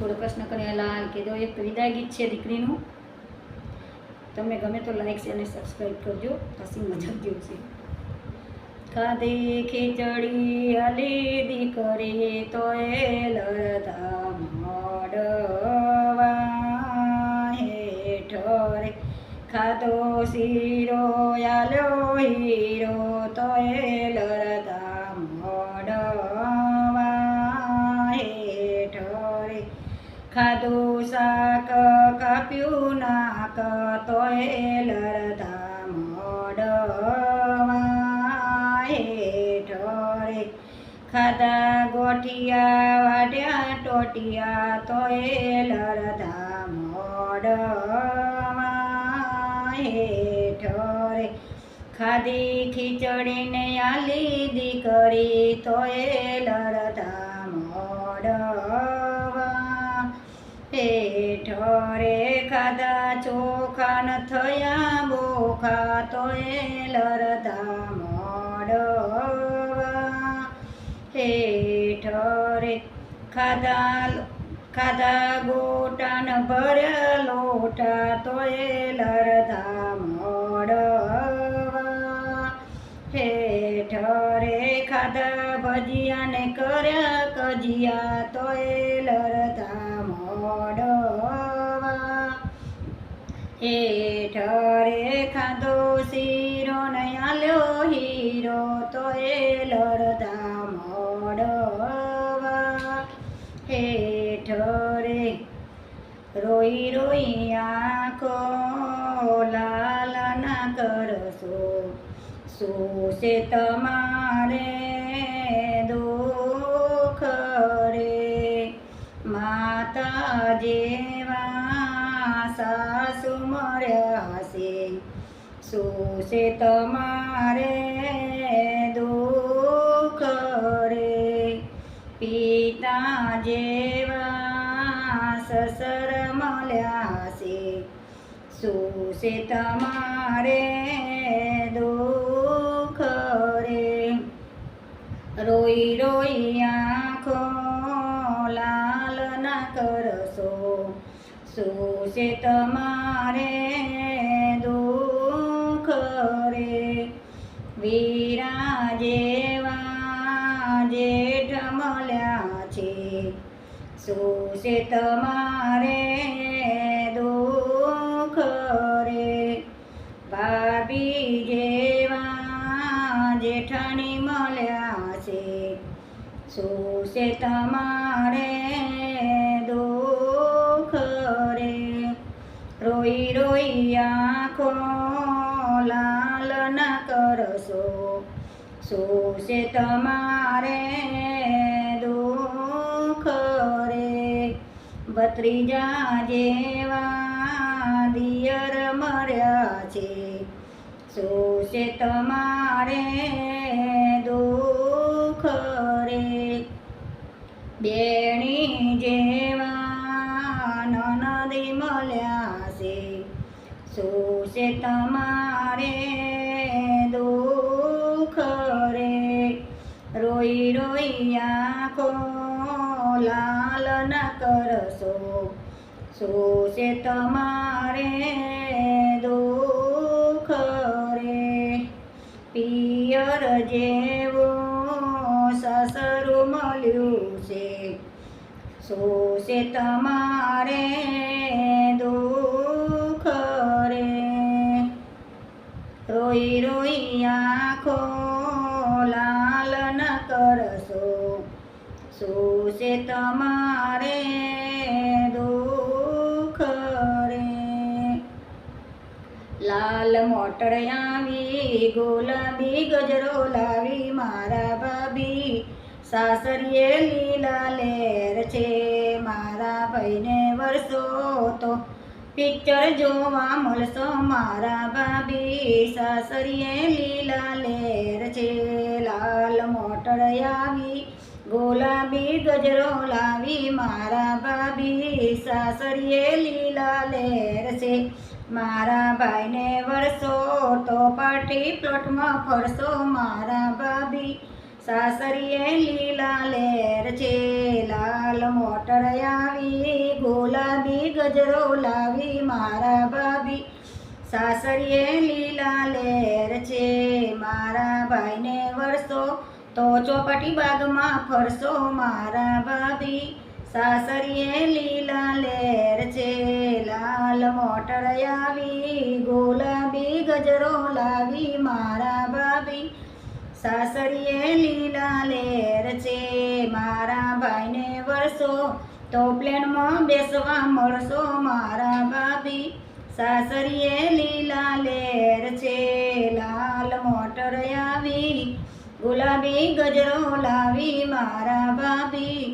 બોલો કૃષ્ણ કનૈયા લાલ કે જો એક વિદાય ગીત છે દીકરીનું, તમને ગમે તો લાઈક અને સબસ્ક્રાઈબ કરજો. હસી મજાક જેવું છે. ખાધી ખીચડી અલી દીકરી તો એ હેઠ ખાધો શીરો આલ્યો કાપ્યું નાક તો એ લડતા મોડવા હેઠ રે ખાધા ગોઠિયા વાટ્યા ટોટિયા તો એ લડતા મોડવા હેઠ રે ખાધી ખીચડીને આલી દીકરી તો એ લડતા મોડવા હેઠ રે ખાધા ચોખા ન થયા બોખા તો એ લરતા મોડવા. હેઠ રે ખાધા ખાધા ગોટા ન ભર્યા લોટા તો એ લરતા મોડવા. હેઠ રે ખાધા ભજીયા ને કર્યા કજિયા તો એ લરતા મોડવા. હેઠ રે ખાધો શીરો નયાલ્યો હીરો તો એ લડતા મોડવા. હેઠ રે રોઈ રોઈ આંખો લાલ ના કરશો. શું છે તમારે દુઃખ રે. માતા જેવા સાસુ મળ્યા હશે. શું છે તમારે દુઃખ રે પિતા જેવા સસર મળ્યા હશે. શું છે તમારે દુઃખ રે રોઈ રોઈ શું છે તમારે દુઃખ રે. વીરા જેવા જેઠ મળ્યા છે. શું છે તમારે દુઃખ રે. ભાભી જેવા જેઠાણી મળ્યા છે. શું છે તમારે આંખો લાલ ન કરશો. શું છે તમારે દુઃખ રે. ભત્રીજા જેવા દિયર મર્યા છે. શું છે તમારે દુઃખ રે. બેણી લાલ ના કરશો. શોષે તમારે દુઃખ રે. પિયર જેવો સસરું મળ્યું છે. શોષે તમારે દુઃખ રે. રોઈ રોઈ આંખો લાલ ન કરશો. શું છે તમારે દુઃખ રે. લાલ મોટર આવી, ગુલાબી ગજરો લાવી, મારા ભાભી સાસરીએ લીલા લેર છે. મારા ભાઈને વરસો તો પિક્ચર જોવા મળશો મારા ભાભી, સાસરીએ લીલા લેર છે, લાલ મોટર આવી. ગુલાબી ગજરો લાવી મારા ભાભી, સાસરીએ લીલા લેર છે. મારા ભાઈને વર્ષો તો પાટી પ્લોટમાં ફરશો મારા ભાભી. સાસરીએ લીલા લેર છે, લાલ મોટર આવી, ગુલાબી ગજરો લાવી, મારા ભાભી. સાસરીએ લીલા લેર છે, મારા ભાઈને વરસો, તો ચોપાટી બાગમાં ફરશો મારા ભાભી. સાસરીએ લીલા લેર છે, લાલ મોટર આવી, ગુલાબી ગજરો લાવી, મારા ભાભી. સાસરીએ લીલા લેર છે મારા ભાઈને વરસો તો પ્લેનમાં બેસવા મળશો મારા ભાભી. સાસરીએ લીલા લેર છે લાલ મોટર આવી. ગુલાબી ગજરો લાવી મારા ભાભી.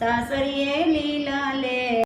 સાસરીએ લીલા લેર